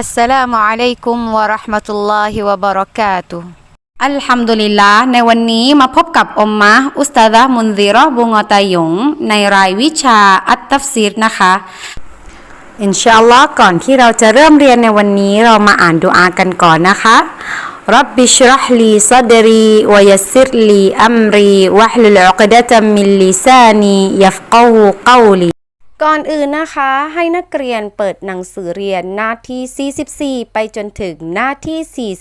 อัสสลามุ อะลัยกุม วะเราะห์มะตุลลอฮิ วะบะเราะกาตุฮ์อัลฮัมดุลิลลาห์ในวันนี้มาพบกับอมมะห์อุสตาดะห์มุนซิเราะห์บุงอตาหยง ในรายวิชาอัตตัฟซีรนะคะ อินชาอัลลอฮ์ก่อนที่เราจะเริ่มเรียนในวันนี้เรามาอ่านดุอากันก่อนนะคะรับบิชรัฮลีซัดรีวะยั ก่อนอื่นนะคะให้นักเรียนเปิดหนังสือเรียนหน้าที่ 44 ไปจนถึงหน้าที่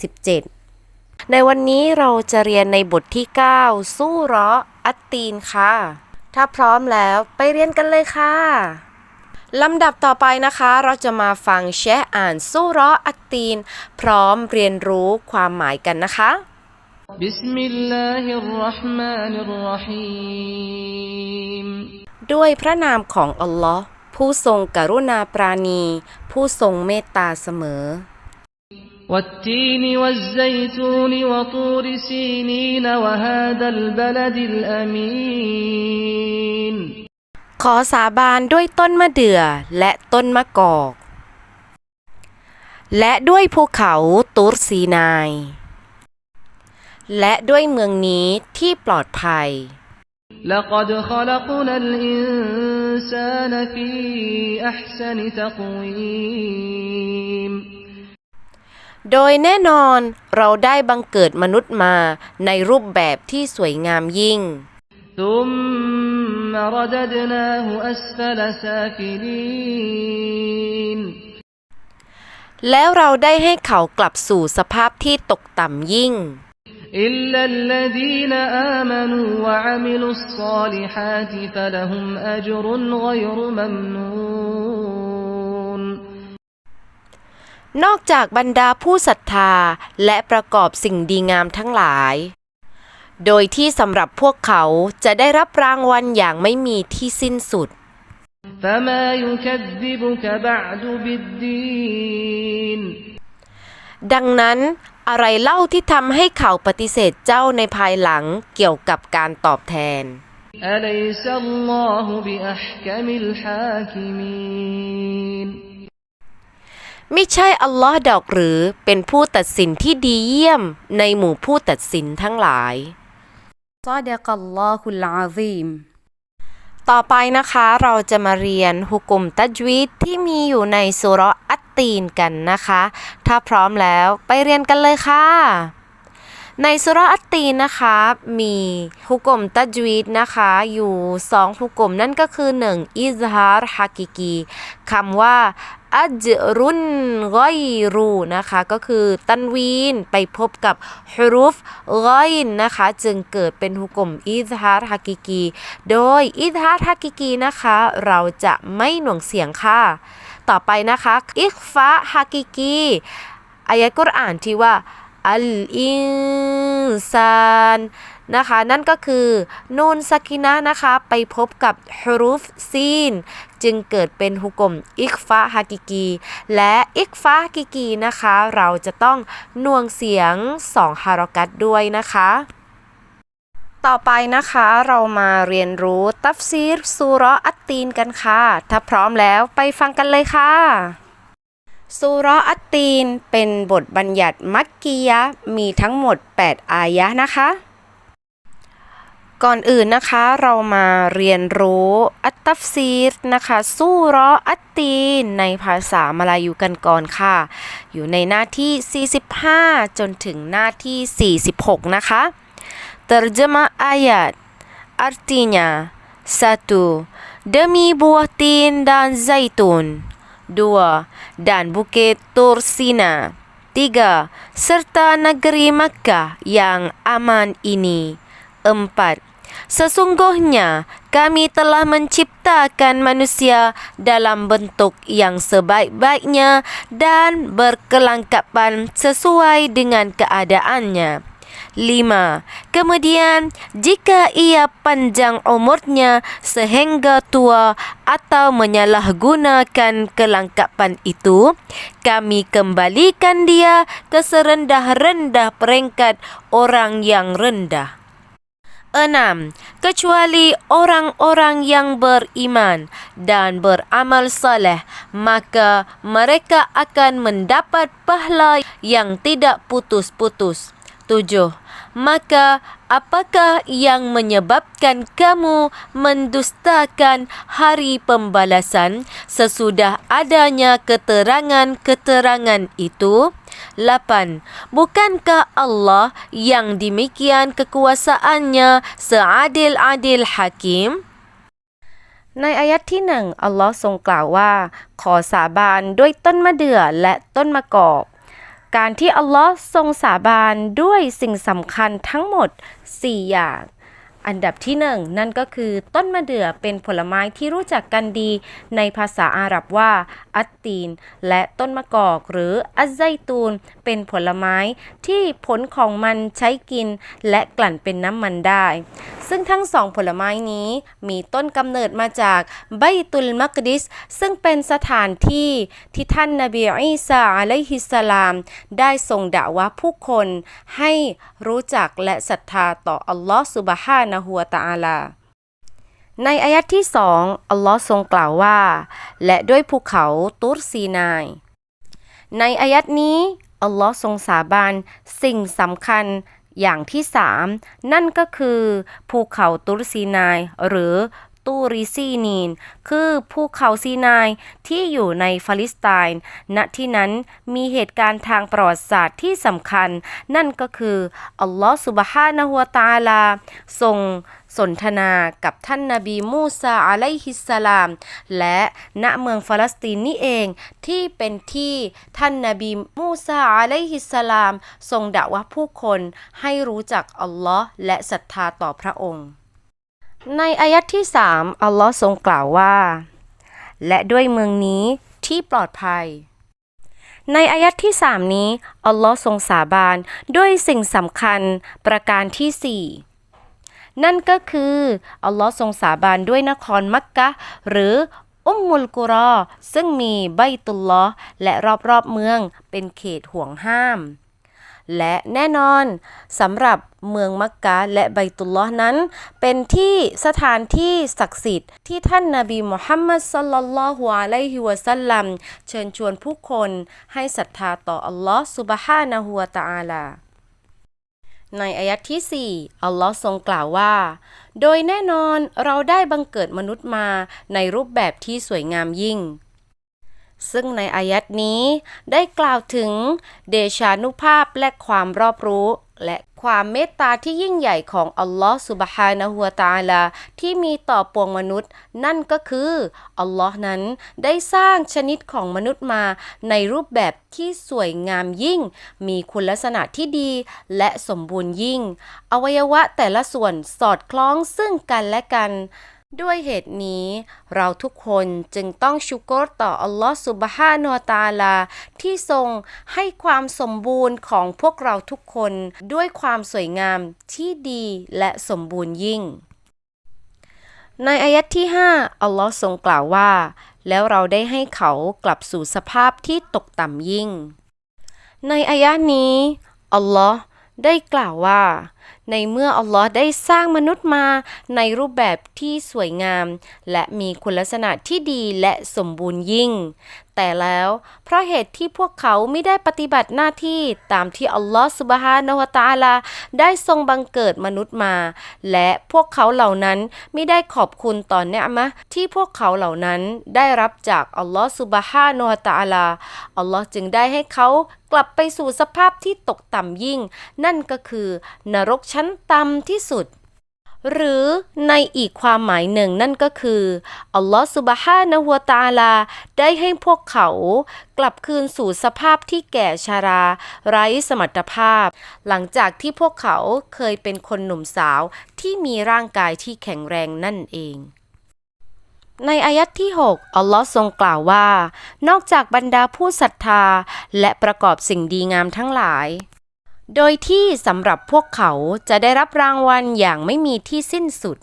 47 ในวันนี้เราจะเรียนในบทที่ 9 สู้ร้ออัตตีนค่ะ ถ้าพร้อมแล้วไปเรียนกันเลยค่ะลำดับต่อไปนะคะ เราจะมาฟังแชร์อ่านสู้ร้ออัตตีน พร้อมเรียนรู้ความหมายกันนะคะ บิสมิลลาฮิรราะห์มานิรราะฮีม ด้วยพระนามของอัลลอฮ์ผู้ทรงกรุณาปราณี ผู้ทรงเมตตาเสมอ والتين والزيتون وطور سينين وهذا البلد الأمين ขอสาบานด้วยต้นมะเดื่อและต้นมะกอก และด้วยภูเขาตูรซีนาย และด้วยเมืองนี้ที่ปลอดภัย لقد خلقنا الإنسان في أحسن تقويم โดยแน่นอนเราได้บังเกิดมนุษย์มาในรูปแบบที่สวยงามยิ่ง ثم رددناه أسفل سافلين แล้วเราได้ให้เขากลับสู่สภาพที่ตกต่ำยิ่ง إلا الذين آمنوا وعملوا الصالحات فلهم أجر غير ممنون นอกจากบรรดาผู้ศรัทธาและประกอบสิ่งดีงามทั้งหลาย โดยที่สำหรับพวกเขาจะได้รับรางวัลอย่างไม่มีที่สิ้นสุด فما يكذبك بعد بالدين ดังนั้น อะไรเล่าที่ทำให้เขาปฏิเสธเจ้าในภายหลังเกี่ยวกับการตอบแทน أليس الله بأحكم الحاكمين ไม่ใช่อัลลอฮ์ดอกหรือเป็นผู้ตัดสินที่ดีเยี่ยมในหมู่ผู้ตัดสินทั้งหลายซาด ต่อไปนะคะเราจะมาเรียนฮุกุมตัจวีดที่มีอยู่ในสุราอัตตีนกันนะคะ ถ้าพร้อมแล้วไปเรียนกันเลยค่ะ ในสุราอัตตีนนะคะมีฮุกมตัจวีดนะคะอยู่สองฮุกมนั่นก็คือหนึ่งอิซฮาร์ฮากิกีคำว่า อัจรุนกอยรูนะคะ ก็คือตันวีนไปพบกับฮุรุฟกอยนนะคะ จึงเกิดเป็นฮุกมอิซฮาร์ฮากิกี โดยอิซฮาร์ฮากิกีนะคะ เราจะไม่หน่วงเสียงค่ะ ต่อไปนะคะ อิกฟะฮากิกีอายะกุรอ่านที่ว่า อัลอินซานนะคะนั่นก็คือนูนสกินะนะคะไปพบกับฮรุฟซีน จึงเกิดเป็นฮุกมอิกฟะฮากิกี และอิกฟะฮากิกีนะคะ เราจะต้องน่วงเสียงสองฮารอกัตด้วยนะคะ ต่อไปนะคะเรามาเรียนรู้ตัฟซีรซูราะห์อัตตีนกันค่ะ ถ้าพร้อมแล้วไปฟังกันเลยค่ะ ซูร์อัตตีนเป็นบทบัญญัติมักกียะมีทั้งหมด 8 อายะนะคะ ก่อนอื่นนะคะเรามาเรียนรู้อัตตัฟซีรนะคะซูร์อัตตีนในภาษามาลายูกันก่อนค่ะ อยู่ในหน้าที่ 45 จนถึงหน้าที่ 46 นะคะ Terjemah ayat artinya satu demi buah tin dan zaitun dua dan bukit Tursina tiga serta negeri Makkah yang aman ini empat Sesungguhnya kami telah menciptakan manusia dalam bentuk yang sebaik-baiknya dan berkelangkapan sesuai dengan keadaannya. 5. Kemudian, jika ia panjang umurnya sehingga tua atau menyalahgunakan kelengkapan itu, kami kembalikan dia ke serendah-rendah peringkat orang yang rendah. Enam, kecuali orang-orang yang beriman dan beramal saleh, maka mereka akan mendapat pahala yang tidak putus-putus maka apakah yang menyebabkan kamu mendustakan hari pembalasan sesudah adanya keterangan-keterangan itu? 8. Bukankah Allah yang demikian kekuasaannya seadil-adil hakim? ในอายะที่หนึ่งอัลลอฮ์ทรงกล่าวว่า ขอสาบานด้วยต้นมะเดื่อและต้นมะกอก การที่อัลลอฮ์ทรงสาบานด้วยสิ่งสำคัญทั้งหมด 4 อย่าง อันดับที่หนึ่งนั่นก็คือต้นมะเดื่อเป็นผลไม้ที่รู้จักกันดี ในภาษาอาหรับว่า อัตตีน และต้นมะกอกหรืออัซไซตูน เป็นผลไม้ที่ผลของมันใช้กิน และกลั่นเป็นน้ำมันได้ ซึ่งทั้งสองผลไม้นี้มีต้นกำเนิดมาจากไบตุลมักดิส ซึ่งเป็นสถานที่ที่ท่านนบีอีสาอะลัยฮิสลาม ได้ทรงด่าว่าผู้คน ให้รู้จักและศรัทธาต่ออัลลอฮ์สุบฮานะาหัวตาอาลา ในอายัดที่สองอัลลอฮ์ทรงกล่าวว่า และด้วยภูเขาตุรซีนาย ในอายัดนี้อัลลอฮ์ทรงสาบานสิ่งสำคัญอย่างที่สามนั่นก็คือ ภูเขาตุรซีนายหรือ ตูริซีนีน คือภูเขาซีนายที่อยู่ในฟาลิสไตน์ณที่นั้นมีเหตุการณ์ทางประวัติศาสตร์ที่สำคัญ นั่นก็คืออัลลอฮ์สุบฮานะฮูวตาลา ทรงสนทนากับท่านนาบีมูซาอะลัยฮิสสลาม และณเมืองฟาลสตีนนี่เองที่เป็นที่ท่านนาบีมูซาอะลัยฮิสสลาม ทรงด่าว่าผู้คนให้รู้จักอัลลอฮ์และศรัทธาต่อพระองค์ ในอายัดที่สามอัลลอฮ์ทรงกล่าวว่า และด้วยเมืองนี้ที่ปลอดภัย ในอายัดที่สามนี้ อัลลอฮ์ทรงสาบานด้วยสิ่งสำคัญประการที่สี่นั่นก็คือ อัลลอฮ์ทรงสาบานด้วยนครมักกะหรืออุมมุลกุรอ ซึ่งมีไบตุลลอฮ์และรอบๆเมืองเป็นเขตห่วงห้าม และแน่นอนสำหรับเมืองมักกะและไบตุลลอฮ์นั้น เป็นที่สถานที่ศักดิ์สิทธิ์ที่ท่านนาบีมุฮัมมัดสัลลัลลอฮุอะลัยฮิวะสัลลัมเชิญชวนผู้คนให้ศรัทธาต่ออัลลอฮ์ซุบฮานะฮูวะตะอาลาในอายัดที่ 4 อัลลอฮ์ทรงกล่าวว่า โดยแน่นอนเราได้บังเกิดมนุษย์มาในรูปแบบที่สวยงามยิ่ง ซึ่งในอายัดนี้ได้กล่าวถึงเดชานุภาพและความรอบรู้ และความเมตตาที่ยิ่งใหญ่ของอัลลอฮ์สุบฮานะฮูวตาลาที่มีต่อปวงมนุษย์ นั่นก็คืออัลลอฮ์นั้นได้สร้างชนิดของมนุษย์มาในรูปแบบที่สวยงามยิ่ง มีคุณลักษณะที่ดีและสมบูรณ์ยิ่ง อวัยวะแต่ละส่วนสอดคล้องซึ่งกันและกัน ด้วยเหตุนี้เราทุกคนจึงต้องชุกรต่ออัลลอฮ์สุบฮานะฮูวตาลา ที่ทรงให้ความสมบูรณ์ของพวกเราทุกคน ด้วยความสวยงามที่ดีและสมบูรณ์ยิ่ง ในอายัดที่ 5 อัลลอฮ์ทรงกล่าวว่า แล้วเราได้ให้เขากลับสู่สภาพที่ตกต่ำยิ่ง ในอายะนี้ อัลลอฮ์ได้กล่าวว่า ในเมื่ออัลลอฮ์ได้สร้างมนุษย์มาในรูปแบบที่สวยงาม และมีคุณลักษณะที่ดีและสมบูรณ์ยิ่ง แต่แล้วเพราะเหตุที่พวกเขาไม่ได้ปฏิบัติหน้าที่ตามที่อัลลอฮ์สุบฮานะฮูวตะอาลาได้ทรงบังเกิดมนุษย์มา และพวกเขาเหล่านั้นไม่ได้ขอบคุณต่อเนืมะที่พวกเขาเหล่านั้นได้รับจากอัลลอฮ์สุบฮานะฮูวตะอาลาอัลลอฮ์จึงได้ให้เขากลับไปสู่สภาพที่ตกต่ำยิ่ง นั่นก็คือนรกชั้นต่ำที่สุด หรือในอีกความหมายหนึ่งนั่นก็คือ อัลลอฮ์สุบฮานะฮูวตาลา ได้ให้พวกเขากลับคืนสู่สภาพที่แก่ชารา ไร้สมรรถภาพ หลังจากที่พวกเขาเคยเป็นคนหนุ่มสาวที่มีร่างกายที่แข็งแรงนั่นเองในอายัดที่ 6 อัลลอฮ์ทรงกล่าวว่า นอกจากบรรดาผู้ศรัทธา และประกอบสิ่งดีงามทั้งหลาย โดยที่สำหรับพวกเขาจะได้รับรางวัลอย่างไม่มีที่สิ้นสุด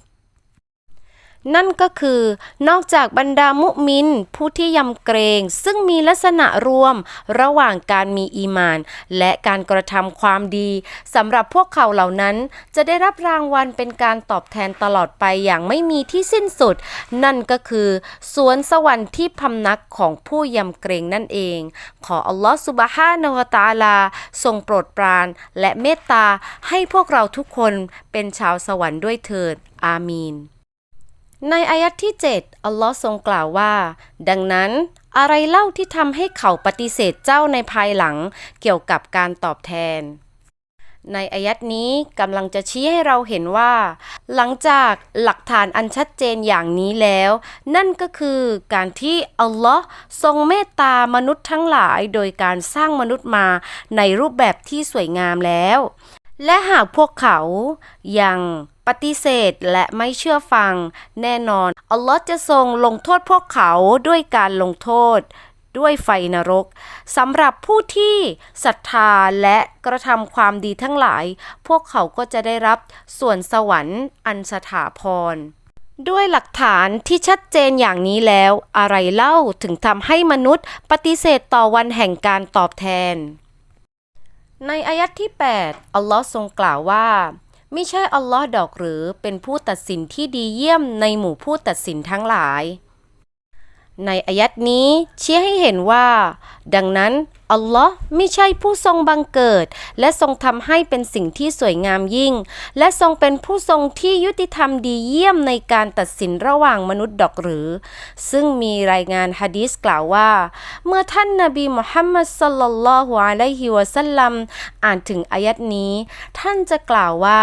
นั่นก็คือนอกจากบรรดามุมิน ผู้ที่ยำเกรงซึ่งมีลักษณะรวมระหว่างการมีอีมาน และการกระทำความดีสำหรับพวกเขาเหล่านั้น จะได้รับรางวัลเป็นการตอบแทนตลอดไปอย่างไม่มีที่สิ้นสุด นั่นก็คือ สวนสวรรค์ที่พำนักของผู้ยำเกรงนั่นเอง ขออัลลอฮฺสุบฮานวตาลา ทรงโปรดปราน และเมตตาให้พวกเราทุกคนเป็นชาวสวรรค์ด้วยเถิด อามีน ในอายัดที่ 7 อัลลอฮ์ทรงกล่าวว่า ดังนั้นอะไรเล่าที่ทำให้เขาปฏิเสธเจ้าในภายหลังเกี่ยวกับการตอบแทน ในอายัดนี้กำลังจะชี้ให้เราเห็นว่า หลังจากหลักฐานอันชัดเจนอย่างนี้แล้ว นั่นก็คือการที่อัลลอฮ์ทรงเมตตามนุษย์ทั้งหลายโดยการสร้างมนุษย์มาในรูปแบบที่สวยงามแล้ว และหากพวกเขายัง ปฏิเสธและไม่เชื่อฟัง แน่นอน อัลลอฮ์จะทรงลงโทษพวกเขาด้วยการลงโทษ ด้วยไฟนรกสำหรับผู้ที่ศรัทธาและกระทำความดีทั้งหลาย พวกเขาก็จะได้รับส่วนสวรรค์อันสถาพรด้วยหลักฐานที่ชัดเจนอย่างนี้แล้ว อะไรเล่าถึงทำให้มนุษย์ ปฏิเสธต่อวันแห่งการตอบแทน ในอายัดที่ 8 อัลลอฮ์ทรงกล่าวว่า ไม่ใช่อัลลอฮ์ดอกหรือเป็นผู้ตัดสินที่ดีเยี่ยมในหมู่ผู้ตัดสินทั้งหลาย ในอายัดนี้ชี้ให้เห็นว่า ดังนั้น อัลลอฮ์ม่ใช่ผู้ทรงบังเกิด และทรงทำให้เป็นสิ่งที่สวยงามยิ่ง และทรงเป็นผู้ทรงที่ยุติธรรมดีเยี่ยมในการตัดสินระหว่างมนุษย์ดอกหรือ ซึ่งมีรายงานฮะดีษกล่าวว่า เมื่อท่านนบีมุฮัมมัดสัลลัลลอฮุอะลัยฮิวะสัลลัมอ่านถึงอายัดนี้ ท่านจะกล่าวว่า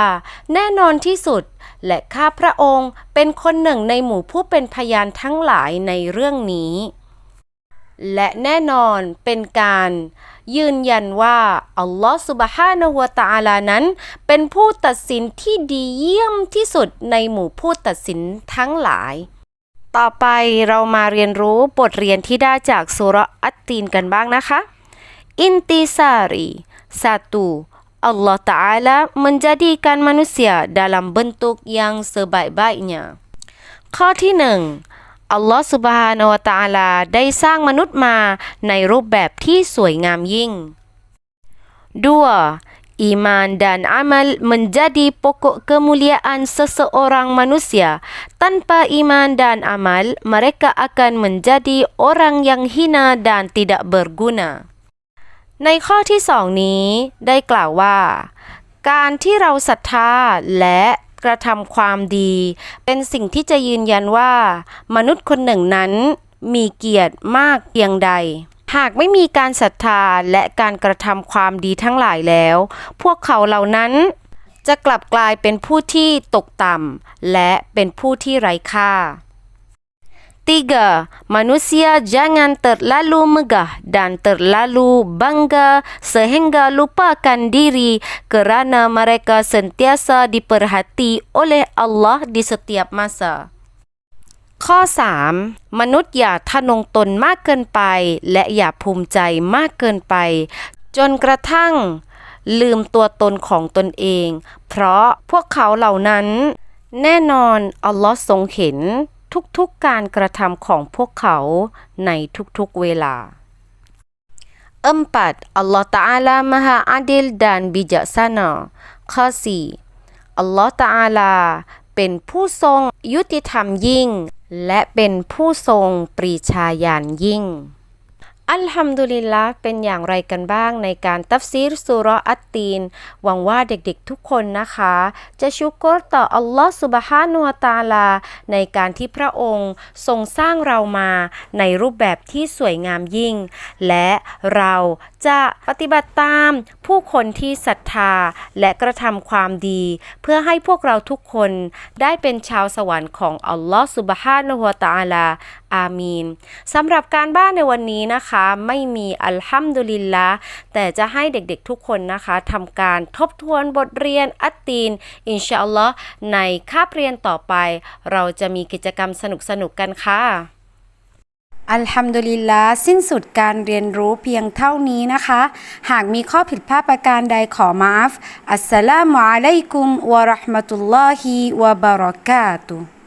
แน่นอนที่สุดและข้าพระองค์เป็นคนหนึ่งในหมู่ผู้เป็นพยานทั้งหลายในเรื่องนี้ และแน่นอนเป็นการยืนยันว่า อัลลอฮฺสุบฮานะฮูวตะอาลานั้น เป็นผู้ตัดสินที่ดีเยี่ยมที่สุดในหมู่ผู้ตัดสินทั้งหลาย ต่อไปเรามาเรียนรู้บทเรียนที่ได้จากสุร์อัตตีนกันบ้างนะคะ Intisari satu Allah Ta'ala menjadikan manusia dalam bentuk yang sebaik-baiknya ข้อที่หนึ่ง อัลลอฮฺสุบฮานาวตาลาได้สร้างมนุษย์มาในรูปแบบที่สวยงามยิ่ง 2. Iman dan amal menjadi pokok kemuliaan seseorang manusia. Tanpa iman dan amal, mereka akan menjadi orang yang hina dan tidak berguna. ในข้อที่สองนี้ได้กล่าวว่า การที่เราศรัทธาและ กระทำความดี เป็นสิ่งที่จะยืนยันว่า มนุษย์คนหนึ่งนั้นมีเกียรติมากเพียงใด หากไม่มีการศรัทธาและการกระทำความดีทั้งหลายแล้ว พวกเขาเหล่านั้นจะกลับกลายเป็นผู้ที่ตกต่ำและเป็นผู้ที่ไร้ค่า Tiga, manusia jangan terlalu megah dan terlalu bangga sehingga lupakan diri kerana mereka sentiasa diperhati oleh Allah di setiap masa. ข้อ 3. มนุษย์อย่าทะนงตนมากเกินไป และอย่าภูมิใจมากเกินไป จนกระทั่ง ลืมตัวตนของตนเอง เพราะพวกเขาเหล่านั้น แน่นอน อัลลอฮ์ทรงเห็น ทุกๆการกระทำของพวกเขาในทุกๆเวลา Empat, Allah Ta'ala Maha Adil dan Bijaksana. ข้อ 4. อัลลอฮฺตะอาลาเป็นผู้ทรงยุติธรรมยิ่ง และเป็นผู้ทรงปรีชาญาณยิ่ง อัลฮัมดุลิลละเป็นอย่างไรกันบ้างในการตัฟซีรสุรอัตตีน หวังว่าเด็กๆทุกคนนะคะ จะชุกรต่ออัลลอฮ์สุบฮานุตาลา ในการที่พระองค์ทรงสร้างเรามาในรูปแบบที่สวยงามยิ่ง และเราจะปฏิบัติตามผู้คนที่ศรัทธาและกระทำความดี เพื่อให้พวกเราทุกคนได้เป็นชาวสวรรค์ของอัลลอฮ์สุบฮานุตาลา อามีนสำหรับการบ้านในวันนี้นะคะ ไม่มีอัลฮัมดุลิลละแต่จะให้เด็กๆทุกคนนะคะทำการทบทวนบทเรียนอัตตีน อินชาอัลลอฮ์ในคาบเรียนต่อไป เราจะมีกิจกรรมสนุกๆกันค่ะอัลฮัมดุลิลลาสิ้นสุดการเรียนรู้เพียงเท่านี้นะคะ หากมีข้อผิดพลาดประการใดขอมาฟอัสสลามุอะลัยกุมวะราะห์มะตุลลอฮิวะบะเราะกาตุฮ์